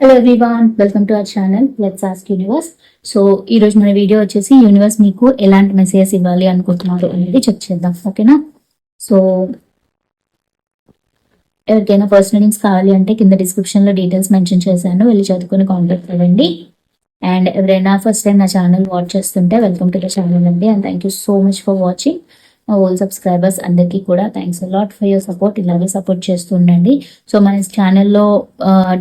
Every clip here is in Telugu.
Hello everyone welcome to our channel let's ask universe so ఈ రోజు మన వీడియో వచ్చేసి యూనివర్స్ మీకు ఎలాంటి మెసేజెస్ ఇవ్వాలి అనుకుంటున్నారు అనేది చెక్ చేద్దాం ఓకేనా సో ఎవరికైనా పర్సనల్ లింక్స్ కావాలి అంటే కింద డిస్క్రిప్షన్లో డీటెయిల్స్ మెన్షన్ చేశాను వెళ్ళి చదువుకుని కాంటాక్ట్ అవ్వండి. అండ్ ఎవరైనా ఫస్ట్ టైం నా ఛానల్ వాచ్ చేస్తుంటే వెల్కమ్ టు ద ఛానల్ అండి. And thank you so much for watching మా ఓల్డ్ సబ్స్క్రైబర్స్ అందరికీ కూడా thanks lot for your support ఇలాగే సపోర్ట్ చేస్తూ ఉండండి. సో మన ఛానల్లో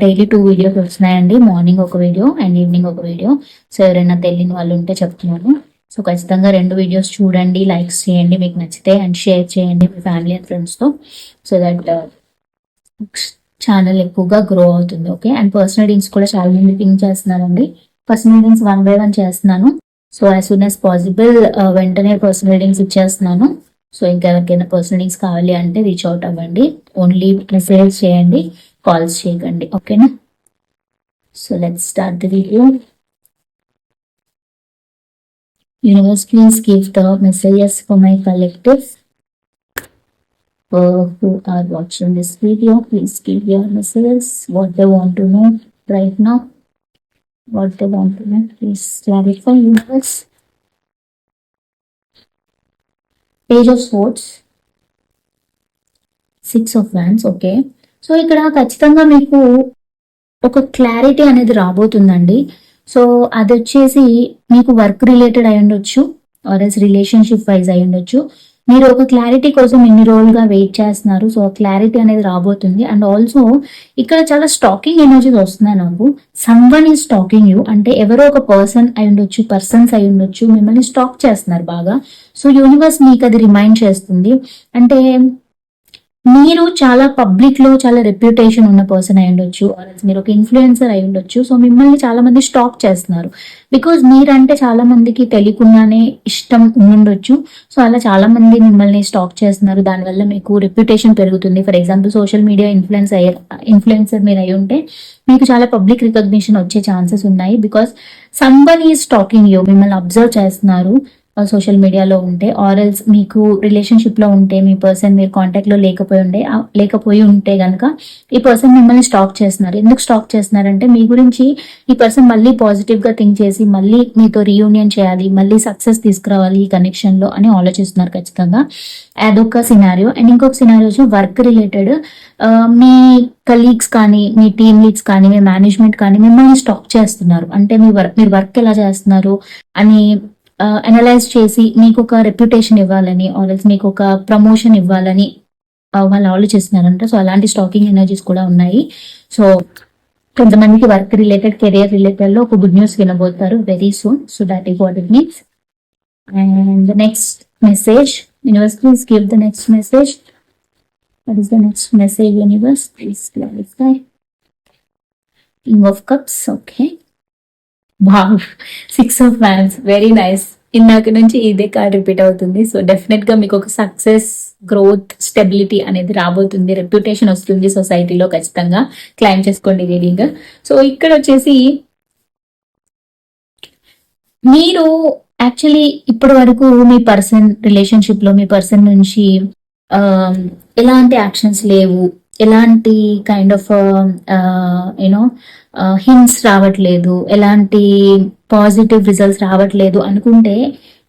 డైలీ టూ వీడియోస్ వస్తున్నాయండి. మార్నింగ్ ఒక వీడియో అండ్ ఈవినింగ్ ఒక వీడియో సో ఎవరైనా తెలియని వాళ్ళు ఉంటే చెప్తున్నాను. సో ఖచ్చితంగా రెండు వీడియోస్ చూడండి లైక్స్ చేయండి మీకు నచ్చితే అండ్ షేర్ చేయండి మీ ఫ్యామిలీ అండ్ ఫ్రెండ్స్తో సో దట్ ఛానల్ ఎక్కువగా గ్రో అవుతుంది ఓకే అండ్ పర్సనల్ డీన్స్ కూడా చాలా మంది పింక్ చేస్తున్నారండి. Personal deans one by one చేస్తున్నాను. So as soon as possible వెంటనే పర్సనల్ రీడింగ్స్ ఇచ్చేస్తున్నాను. సో ఇంకా ఎవరికైనా పర్సనలింగ్స్ కావాలి అంటే రీచ్ అవుట్ అవ్వండి. ఓన్లీ మెసేజ్ చేయండి కాల్స్ చేయకండి. ఓకేనా so let start the video universe please give the messages for my collective who are watching this video please give your messages what they want to know right నా what they want to know please clarify universe page of sports six of wands okay so ఇక్కడ ఖచ్చితంగా మీకు ఒక క్లారిటీ అనేది రాబోతుందండి. సో అది వచ్చేసి మీకు వర్క్ రిలేటెడ్ అయి ఉండొచ్చు ఆర్ ఎస్ రిలేషన్షిప్ వైజ్ అయి ఉండొచ్చు మీరు ఒక క్లారిటీ కోసం ఎన్ని రోజులుగా వెయిట్ చేస్తున్నారు. సో క్లారిటీ అనేది రాబోతుంది. అండ్ ఆల్సో ఇక్కడ చాలా స్టాకింగ్ ఎనర్జీస్ వస్తున్నాయి నాకు. సమ్వన్ ఈజ్ స్టాకింగ్ యూ అంటే ఎవరో ఒక పర్సన్ అయి ఉండొచ్చు పర్సన్స్ అయి ఉండొచ్చు మిమ్మల్ని స్టాక్ చేస్తున్నారు బాగా. సో యూనివర్స్ మీకు అది రిమైండ్ చేస్తుంది. అంటే మీరు చాలా పబ్లిక్లో చాలా రెప్యుటేషన్ ఉన్న పర్సన్ అయి ఉండొచ్చు మీరు ఒక ఇన్ఫ్లుయెన్సర్ అయి ఉండొచ్చు. సో మిమ్మల్ని చాలా మంది స్టాక్ చేస్తున్నారు. బికాజ్ మీరంటే చాలా మందికి తెలియకుండానే ఇష్టం ఉండొచ్చు సో అలా చాలా మంది మిమ్మల్ని స్టాక్ చేస్తున్నారు. దానివల్ల మీకు రెప్యుటేషన్ పెరుగుతుంది. For example social media influence అయ్యే ఇన్ఫ్లుయెన్సర్ మీరు అయి ఉంటే మీకు చాలా పబ్లిక్ రికగ్నిషన్ వచ్చే ఛాన్సెస్ ఉన్నాయి. బికాస్ సంబన్ ఈ స్టాకింగ్ యూ మిమ్మల్ని అబ్జర్వ్ చేస్తున్నారు. సోషల్ మీడియాలో ఉంటే ఆరల్స్ మీకు రిలేషన్షిప్లో ఉంటే మీ పర్సన్ మీరు కాంటాక్ట్లో లేకపోయి ఉండే లేకపోయి ఉంటే కనుక ఈ పర్సన్ మిమ్మల్ని స్టాక్ చేస్తున్నారు. ఎందుకు స్టాక్ చేస్తున్నారంటే మీ గురించి ఈ పర్సన్ మళ్ళీ పాజిటివ్గా థింక్ చేసి మళ్ళీ మీతో రీయూనియన్ చేయాలి మళ్ళీ సక్సెస్ తీసుకురావాలి ఈ కనెక్షన్లో అని ఆలోచిస్తున్నారు ఖచ్చితంగా. అదొక సినారియో అండ్ ఇంకొక సినారియో వచ్చి వర్క్ రిలేటెడ్ మీ కలీగ్స్ కానీ మీ టీమ్ లీడ్స్ కానీ మీ మేనేజ్మెంట్ కానీ మిమ్మల్ని స్టాక్ చేస్తున్నారు. అంటే మీ వర్క్ మీరు వర్క్ ఎలా చేస్తున్నారు అని Uh, అనలైజ్ చేసి మీకు ఒక రెప్యుటేషన్ ఇవ్వాలని ఆల్రెడీ మీకు ఒక ప్రమోషన్ ఇవ్వాలని uh, వాళ్ళు ఆలోచిస్తున్నారంట సో అలాంటి స్టాకింగ్ ఎనర్జీస్ కూడా ఉన్నాయి సో కొంతమందికి వర్క్ రిలేటెడ్ కెరియర్ రిలేటెడ్లో ఒక గుడ్ న్యూస్ వినబోతారు వెరీ సూన్ సో దాట్ ఈ what it means and next message universe please give the next message What is the next message, universe? Please clarify. King of Cups, okay. Wow. Six of fans very nice ఇందాక నుంచి ఇదే కార్డ్ రిపీట్ అవుతుంది. సో డెఫినెట్గా మీకు ఒక సక్సెస్ గ్రోత్ స్టెబిలిటీ అనేది రాబోతుంది. రెప్యుటేషన్ వస్తుంది సొసైటీలో ఖచ్చితంగా. క్లైమ్ చేసుకోండి రీడింగ్ సో ఇక్కడ వచ్చేసి మీరు యాక్చువల్లీ ఇప్పటి వరకు మీ పర్సన్ రిలేషన్షిప్లో మీ పర్సన్ నుంచి um, ఎలాంటి యాక్షన్స్ లేవు. ఎలాంటి కైండ్ ఆఫ్ యూనో హింట్స్ రావట్లేదు ఎలాంటి పాజిటివ్ రిజల్ట్స్ రావట్లేదు అనుకుంటే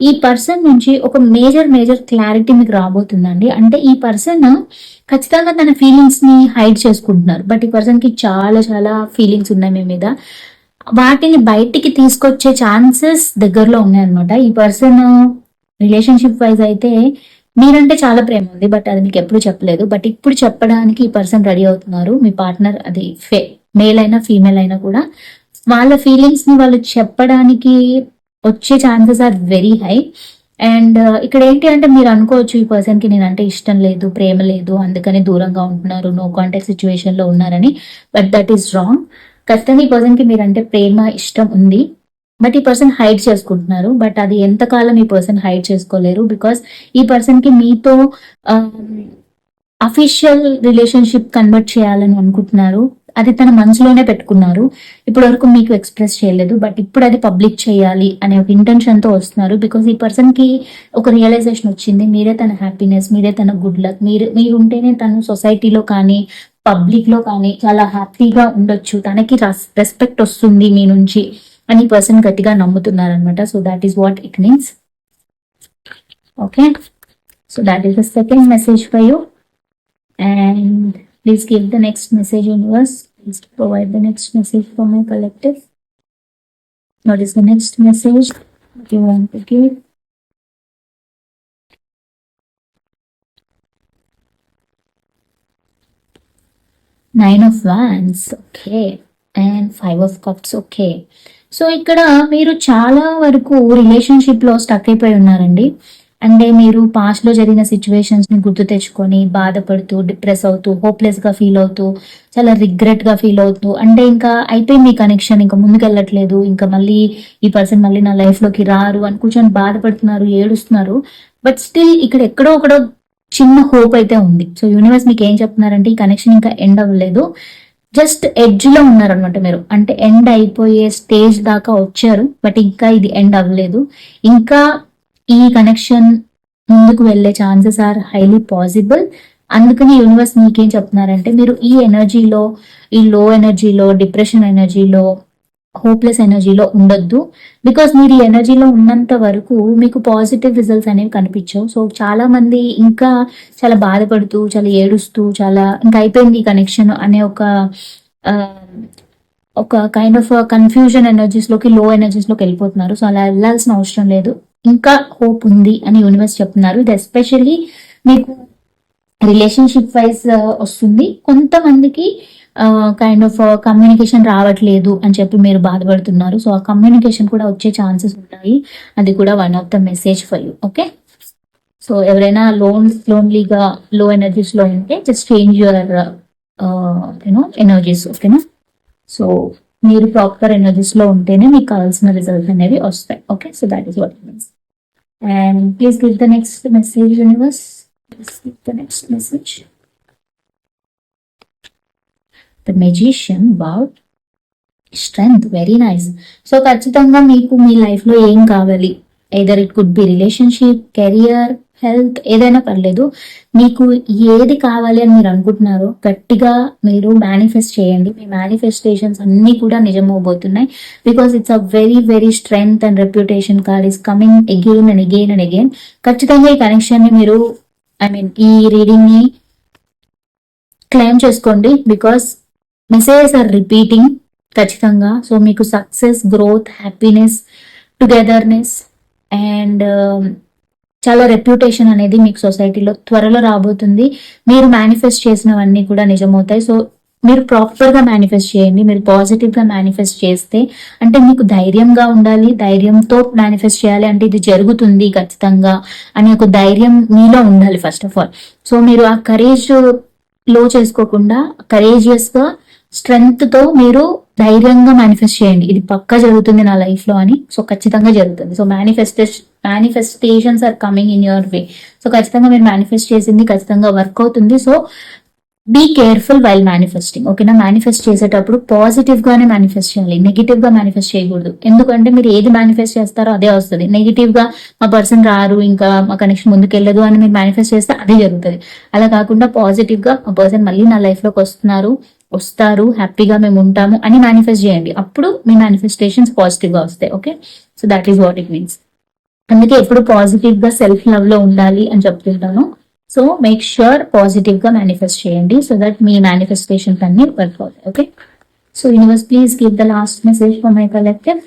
ఈ పర్సన్ నుంచి ఒక మేజర్ మేజర్ క్లారిటీ మీకు రాబోతుందండి. అంటే ఈ పర్సన్ ఖచ్చితంగా తన ఫీలింగ్స్ని హైడ్ చేసుకుంటున్నారు. బట్ ఈ పర్సన్కి చాలా చాలా ఫీలింగ్స్ ఉన్నాయి మీ మీద. వాటిని బయటికి తీసుకొచ్చే ఛాన్సెస్ దగ్గరలో ఉన్నాయన్నమాట. ఈ పర్సన్ రిలేషన్షిప్ వైజ్ అయితే మీరంటే చాలా ప్రేమ ఉంది బట్ అది మీకు ఎప్పుడు చెప్పలేదు. బట్ ఇప్పుడు చెప్పడానికి ఈ పర్సన్ రెడీ అవుతున్నారు. మీ పార్ట్నర్ అది ఫే మేల్ అయినా ఫీమేల్ అయినా కూడా. వాళ్ళ ఫీలింగ్స్ని వాళ్ళు చెప్పడానికి వచ్చే chances are very high. And uh, ఇక్కడ ఏంటి అంటే మీరు అనుకోవచ్చు ఈ పర్సన్కి నేనంటే ఇష్టం లేదు ప్రేమ లేదు అందుకని దూరంగా ఉంటున్నారు నో కాంటాక్ట్ సిచ్యువేషన్లో ఉన్నారని బట్ దట్ ఈస్ రాంగ్. ఖచ్చితంగా ఈ పర్సన్కి మీరంటే ప్రేమ ఇష్టం ఉంది. బట్ ఈ పర్సన్ హైడ్ చేసుకుంటున్నారు. బట్ అది ఎంతకాలం ఈ పర్సన్ హైడ్ చేసుకోలేరు? బికాస్ ఈ పర్సన్కి మీతో అఫీషియల్ రిలేషన్షిప్ కన్వర్ట్ చేయాలని అనుకుంటున్నారు. అది తన మనసులోనే పెట్టుకున్నారు. ఇప్పటి వరకు మీకు ఎక్స్ప్రెస్ చేయలేదు. బట్ ఇప్పుడు అది పబ్లిక్ చేయాలి అనే ఒక ఇంటెన్షన్తో వస్తున్నారు. బికాస్ ఈ పర్సన్కి ఒక రియలైజేషన్ వచ్చింది. మీరే తన హ్యాపీనెస్ మీరే తన గుడ్ లక్ మీరు మీరు ఉంటేనే తను సొసైటీలో కానీ పబ్లిక్లో కానీ చాలా హ్యాపీగా ఉండొచ్చు. తనకి రెస్పెక్ట్ వస్తుంది మీ నుంచి. అని పర్సన్ గట్టిగా నమ్ముతున్నారు అనమాట so that is what it means okay so that is the second message for you and please give the next message universe please provide the next message for my collective what is the next message you want to give nine of wands okay and five of cups okay so ఇక్కడ మీరు చాలా వరకు రిలేషన్షిప్లో స్టక్ అయిపోయి ఉన్నారండి. అంటే మీరు పాస్ట్లో జరిగిన సిచ్యువేషన్స్ని గుర్తు తెచ్చుకొని బాధపడుతూ డిప్రెస్ అవుతూ హోప్లెస్గా ఫీల్ అవుతూ చాలా రిగ్రెట్గా ఫీల్ అవుతూ అంటే ఇంకా అయితే మీ కనెక్షన్ ఇంకా ముందుకు వెళ్ళట్లేదు ఇంకా మళ్ళీ ఈ పర్సన్ మళ్ళీ నా లైఫ్లోకి రారు అని కూర్చొని బాధపడుతున్నారు ఏడుస్తున్నారు. బట్ స్టిల్ ఇక్కడ ఎక్కడో ఒకడో చిన్న హోప్ అయితే ఉంది. సో యూనివర్స్ మీకు ఏం చెప్తున్నారంటే ఈ కనెక్షన్ ఇంకా ఎండ్ అవ్వలేదు. జస్ట్ ఎడ్జ్లో ఉన్నారనమాట మీరు. అంటే ఎండ్ అయిపోయే స్టేజ్ దాకా వచ్చారు బట్ ఇంకా ఇది ఎండ్ అవ్వలేదు. ఇంకా ఈ కనెక్షన్ ముందుకు వెళ్ళే ఛాన్సెస్ ఆర్ హైలీ పాసిబుల్. అందుకని యూనివర్స్ మీకేం చెప్తున్నారంటే మీరు ఈ ఎనర్జీలో ఈ లో ఎనర్జీలో డిప్రెషన్ ఎనర్జీలో హోప్లెస్ ఎనర్జీలో ఉండొద్దు. బికాస్ మీరు ఈ ఎనర్జీలో ఉన్నంత వరకు మీకు పాజిటివ్ రిజల్ట్స్ అనేవి కనిపించవు. సో చాలా మంది ఇంకా చాలా బాధపడుతూ చాలా ఏడుస్తూ చాలా ఇంకా అయిపోయింది కనెక్షన్ అనే ఒక ఒక కైండ్ ఆఫ్ కన్ఫ్యూజన్ ఎనర్జీస్లోకి లో ఎనర్జీస్లోకి వెళ్ళిపోతున్నారు. సో అలా వెళ్ళాల్సిన అవసరం లేదు. ఇంకా హోప్ ఉంది అని యూనివర్స్ చెప్తున్నారు. ఇది ఎస్పెషల్లీ మీకు రిలేషన్షిప్ వైజ్ వస్తుంది. కొంతమందికి కైండ్ ఆఫ్ కమ్యూనికేషన్ రావట్లేదు అని చెప్పి మీరు బాధపడుతున్నారు. సో ఆ కమ్యూనికేషన్ కూడా వచ్చే ఛాన్సెస్ ఉంటాయి. అది కూడా one of the message for you okay so ఎవరైనా లోన్ లోన్లీగా లో ఎనర్జీస్లో ఉంటే just change your you know energies ఓకేనా సో మీరు ప్రాపర్ ఎనర్జీస్లో ఉంటేనే మీకు కావాల్సిన రిజల్ట్స్ అనేవి వస్తాయి okay so that is what means and please give the next message universe please give the next message the magician wow strength very nice so ఖచ్చితంగా మీకు మీ లైఫ్లో ఏం కావాలి? Either it could be relationship career health ఏదైనా పర్లేదు. మీకు ఏది కావాలి అని మీరు అనుకుంటున్నారో గట్టిగా మీరు మేనిఫెస్ట్ చేయండి. మీ మేనిఫెస్టేషన్స్ అన్ని కూడా నిజమవబోతున్నాయి. Because it's a very very strength and reputation card is coming again and again and again ఖచ్చితంగా ఈ కనెక్షన్ని మీరు ఐ మీన్ ఈ రీడింగ్ని క్లెయిమ్ చేసుకోండి. బికాస్ మెసేజెస్ ఆర్ రిపీటింగ్ ఖచ్చితంగా. సో మీకు success growth happiness togetherness and um, చాలా రెప్యుటేషన్ అనేది మీకు సొసైటీలో త్వరలో రాబోతుంది. మీరు మేనిఫెస్ట్ చేసినవన్నీ కూడా నిజమవుతాయి. సో మీరు ప్రాపర్గా మేనిఫెస్ట్ చేయండి. మీరు పాజిటివ్గా మేనిఫెస్ట్ చేస్తే అంటే మీకు ధైర్యంగా ఉండాలి. ధైర్యంతో మేనిఫెస్ట్ చేయాలి అంటే ఇది జరుగుతుంది ఖచ్చితంగా అనే ఒక ధైర్యం మీలో ఉండాలి ఫస్ట్ ఆఫ్ ఆల్. సో మీరు ఆ కరేజ్లో చేసుకోకుండా కరేజియస్గా గా స్ట్రెంగ్త్తో మీరు ధైర్యంగా మేనిఫెస్ట్ చేయండి. ఇది పక్కా జరుగుతుంది నా లైఫ్లో అని. సో ఖచ్చితంగా జరుగుతుంది. So manifestation manifestations are coming in your way so ఖచ్చితంగా మీరు మేనిఫెస్ట్ చేసింది ఖచ్చితంగా వర్క్ అవుతుంది. So be careful while manifesting ఓకేనా? మేనిఫెస్ట్ చేసేటప్పుడు పాజిటివ్ గానే మేనిఫెస్ట్ చేయాలి. నెగిటివ్గా మేనిఫెస్ట్ చేయకూడదు. ఎందుకంటే మీరు ఏది మేనిఫెస్ట్ చేస్తారో అదే వస్తుంది. నెగిటివ్గా మా పర్సన్ రారు ఇంకా మా కనెక్షన్ ముందుకెళ్ళదు అని మీరు మేనిఫెస్ట్ చేస్తే అదే జరుగుతుంది. అలా కాకుండా పాజిటివ్గా మా పర్సన్ మళ్ళీ నా లైఫ్లోకి వస్తున్నారు. వస్తారు హ్యాపీగా మేము ఉంటాము అని మేనిఫెస్ట్ చేయండి. అప్పుడు మీ మేనిఫెస్టేషన్స్ పాజిటివ్గా వస్తాయి okay so that is what it means అందుకే ఎప్పుడు పాజిటివ్గా సెల్ఫ్ లవ్లో ఉండాలి అని చెప్తుంటాను. సో మేక్ ష్యూర్ పాజిటివ్గా మేనిఫెస్ట్ చేయండి సో దట్ మీ మేనిఫెస్టేషన్స్ అన్ని వర్క్ అవుతాయి okay so universe please give the last message for my collective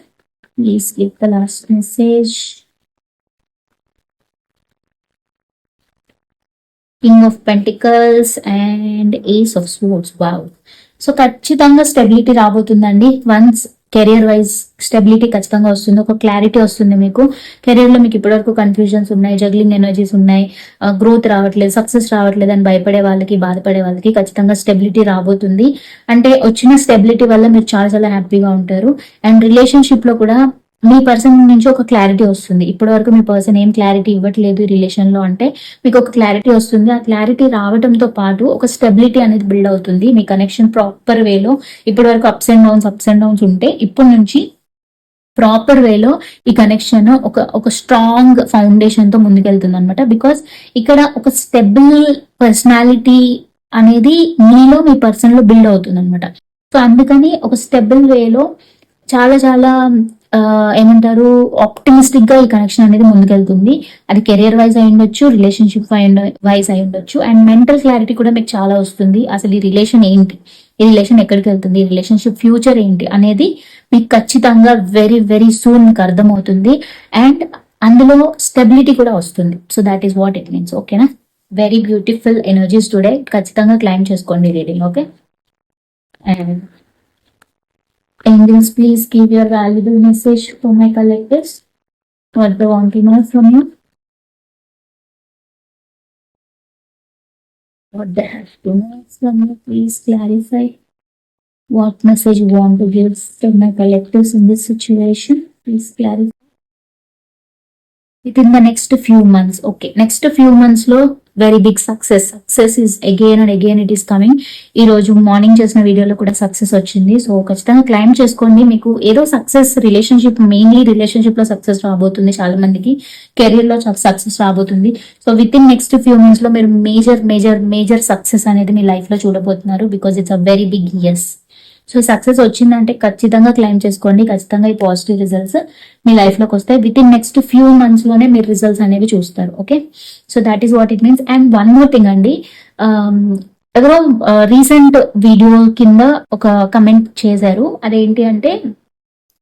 please give the last message king of pentacles and ace of sports wow so ఖచ్చితంగా స్టెబిలిటీ రాబోతుందండి. వన్స్ కెరియర్ వైజ్ స్టెబిలిటీ ఖచ్చితంగా వస్తుంది. ఒక క్లారిటీ వస్తుంది మీకు. కెరియర్లో మీకు ఇప్పటివరకు కన్ఫ్యూజన్స్ ఉన్నాయి జగ్లింగ్ ఎనర్జీస్ ఉన్నాయి. గ్రోత్ రావట్లేదు సక్సెస్ రావట్లేదు అని భయపడే వాళ్ళకి బాధపడే వాళ్ళకి ఖచ్చితంగా స్టెబిలిటీ రాబోతుంది. అంటే వచ్చిన స్టెబిలిటీ వల్ల మీరు చాలా చాలా హ్యాపీగా ఉంటారు. అండ్ రిలేషన్షిప్లో కూడా మీ పర్సన్ నుంచి ఒక క్లారిటీ వస్తుంది. ఇప్పటి వరకు మీ పర్సన్ ఏం క్లారిటీ ఇవ్వట్లేదు రిలేషన్లో అంటే మీకు ఒక క్లారిటీ వస్తుంది. ఆ క్లారిటీ రావడంతో పాటు ఒక స్టెబిలిటీ అనేది బిల్డ్ అవుతుంది. మీ కనెక్షన్ ప్రాపర్ వేలో ఇప్పటి వరకు ups and downs ups and downs ఉంటే ఇప్పటి నుంచి ప్రాపర్ వేలో ఈ కనెక్షన్ ఒక ఒక స్ట్రాంగ్ ఫౌండేషన్తో ముందుకెళ్తుంది అనమాట బికాస్ ఇక్కడ ఒక స్టెబుల్ పర్సనాలిటీ అనేది మీలో మీ పర్సన్లో బిల్డ్ అవుతుంది అనమాట సో అందుకని ఒక స్టెబుల్ వేలో చాలా చాలా ఏమంటారు ఆప్టిమిస్టిక్గా ఈ కనెక్షన్ అనేది ముందుకెళ్తుంది. అది కెరియర్ వైజ్ అయి ఉండొచ్చు రిలేషన్షిప్ వైజ్ అయి ఉండొచ్చు. అండ్ మెంటల్ క్లారిటీ కూడా మీకు చాలా వస్తుంది. అసలు ఈ రిలేషన్ ఏంటి? ఈ రిలేషన్ ఎక్కడికి వెళ్తుంది? ఈ రిలేషన్షిప్ ఫ్యూచర్ ఏంటి? అనేది మీకు ఖచ్చితంగా వెరీ వెరీ సూన్ మీకు అర్థమవుతుంది. అండ్ అందులో స్టెబిలిటీ కూడా వస్తుంది. So that is what it means ఓకేనా వెరీ బ్యూటిఫుల్ ఎనర్జీస్ టుడే ఖచ్చితంగా క్లైమ్ చేసుకోండి reading okay and endings, please give your valuable message for my collectives. What the want to know from you. What they have to know from you, please clarify. What message you want to give to my collectives in this situation, please clarify. Within the next few months, okay, next few months, look. Very big success success is again and again it is coming ఈ రోజు మార్నింగ్ చేసిన వీడియోలో కూడా సక్సెస్ వచ్చింది. సో ఖచ్చితంగా క్లైమ్ చేసుకోండి. మీకు ఏదో సక్సెస్ రిలేషన్షిప్ మెయిన్లీ రిలేషన్షిప్లో సక్సెస్ రాబోతుంది చాలా మందికి కెరీర్లో సక్సెస్ రాబోతుంది. So with in next few మంత్స్లో మీరు మేజర్ మేజర్ మేజర్ సక్సెస్ అనేది మీ లైఫ్లో చూడబోతున్నారు because it's a very big years so success వచ్చిందంటే ఖచ్చితంగా క్లైమ్ చేసుకోండి ఖచ్చితంగా ఈ పాజిటివ్ రిజల్ట్స్ మీ లైఫ్లోకి వస్తాయి. విత్ ఇన్ నెక్స్ట్ ఫ్యూ మంత్స్లోనే మీరు రిజల్ట్స్ అనేవి చూస్తారు okay so that is what it means and one more thing అండి um, ఎవరో uh, రీసెంట్ వీడియో కింద ఒక కమెంట్ చేశారు. అదేంటి అంటే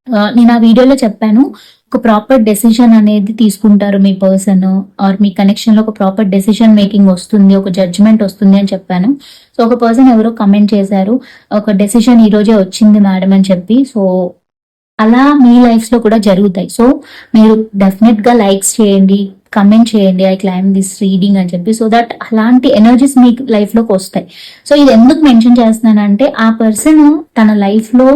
నేను ఆ వీడియోలో చెప్పాను ఒక ప్రాపర్ డెసిషన్ అనేది తీసుకుంటారు మీ పర్సన్ ఆర్ మీ కనెక్షన్లో ఒక ప్రాపర్ డెసిషన్ మేకింగ్ వస్తుంది ఒక జడ్జ్మెంట్ వస్తుంది అని చెప్పాను. సో ఒక పర్సన్ ఎవరో కమెంట్ చేశారు ఒక డెసిషన్ ఈ రోజే వచ్చింది మేడం అని చెప్పి. సో అలా మీ లైఫ్లో కూడా జరుగుతాయి. సో మీరు డెఫినెట్గా లైక్స్ చేయండి కమెంట్ చేయండి ఐ క్లైమ్ దిస్ రీడింగ్ అని చెప్పి. సో దట్ అలాంటి ఎనర్జీస్ మీ లైఫ్లోకి వస్తాయి. సో ఇది ఎందుకు మెన్షన్ చేస్తున్నానంటే ఆ పర్సన్ తన లైఫ్లో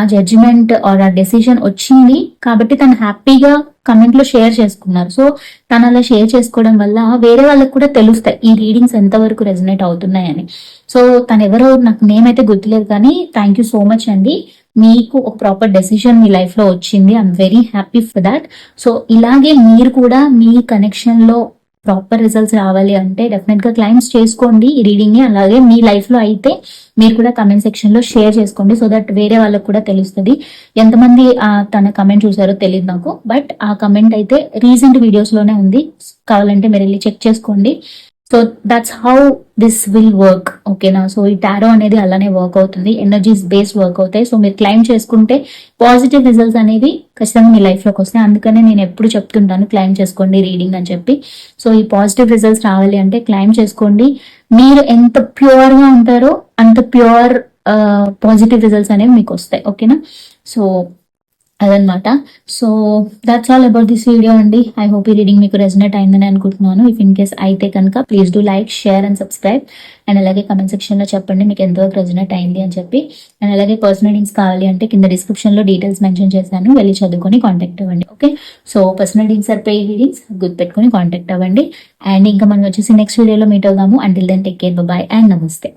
ఆ జడ్జిమెంట్ ఆర్ ఆ డెసిషన్ వచ్చింది కాబట్టి తను హ్యాపీగా కమెంట్లో షేర్ చేసుకున్నారు. సో తను అలా షేర్ చేసుకోవడం వల్ల వేరే వాళ్ళకి కూడా తెలుస్తాయి ఈ రీడింగ్స్ ఎంతవరకు రెజనేట్ అవుతున్నాయని. సో తను ఎవరో నాకు నేమ్ అయితే గుర్తులేదు కానీ థ్యాంక్ యూ సో మచ్ అండి. మీకు ఒక ప్రాపర్ డెసిషన్ మీ లైఫ్లో వచ్చింది. I'm very happy for that so ఇలాగే మీరు కూడా మీ కనెక్షన్లో ప్రాపర్ రిజల్ట్స్ రావాలి అంటే డెఫినెట్గా క్లైమ్స్ చేసుకోండి ఈ రీడింగ్ని అలాగే మీ లైఫ్లో అయితే మీరు కూడా కమెంట్ సెక్షన్లో షేర్ చేసుకోండి. సో దట్ వేరే వాళ్ళకి కూడా తెలుస్తుంది. ఎంతమంది తన కమెంట్ చూసారో తెలియదు నాకు. బట్ ఆ కమెంట్ అయితే రీసెంట్ వీడియోస్లోనే ఉంది. కావాలంటే మీరు వెళ్ళి చెక్ చేసుకోండి. So that's how this will work ఓకేనా సో ఈ టారో అనేది అలానే వర్క్ అవుతుంది. ఎనర్జీస్ బేస్డ్ వర్క్ అవుతాయి. సో మీరు క్లైమ్ చేసుకుంటే పాజిటివ్ రిజల్ట్స్ అనేవి ఖచ్చితంగా మీ లైఫ్లోకి వస్తాయి. అందుకనే నేను ఎప్పుడు చెప్తుంటాను క్లైమ్ చేసుకోండి రీడింగ్ అని చెప్పి. సో ఈ పాజిటివ్ రిజల్ట్స్ రావాలి అంటే క్లైమ్ చేసుకోండి. మీరు ఎంత ప్యూర్గా ఉంటారో అంత ప్యూర్ పాజిటివ్ రిజల్ట్స్ అనేవి మీకు వస్తాయి ఓకేనా సో అదనమాట so that's all about this video అండి. ఐ హోప్ ఈ రీడింగ్ మీకు రెజనేట్ అయిందని అనుకుంటున్నాను. ఇఫ్ ఇన్ కేస్ అయితే కనుక please do like share and subscribe and అలాగే కమెంట్ సెక్షన్లో చెప్పండి మీకు ఎంతవరకు రెజనేట్ అయింది అని చెప్పి. అండ్ అలాగే పర్సనల్ రీడింగ్స్ కావాలి అంటే కింద డిస్క్రిప్షన్లో డీటెయిల్స్ మెన్షన్ చేశాను. వెళ్ళి చదువుకొని కాంటాక్ట్ అవ్వండి. Okay so personal readings or pay readings గుర్తుపెట్టుకొని కాంటాక్ట్ అవ్వండి. అండ్ ఇంకా మనం వచ్చేసి నెక్స్ట్ వీడియోలో మీట్ అవుదాము. Until then take care bye and namaste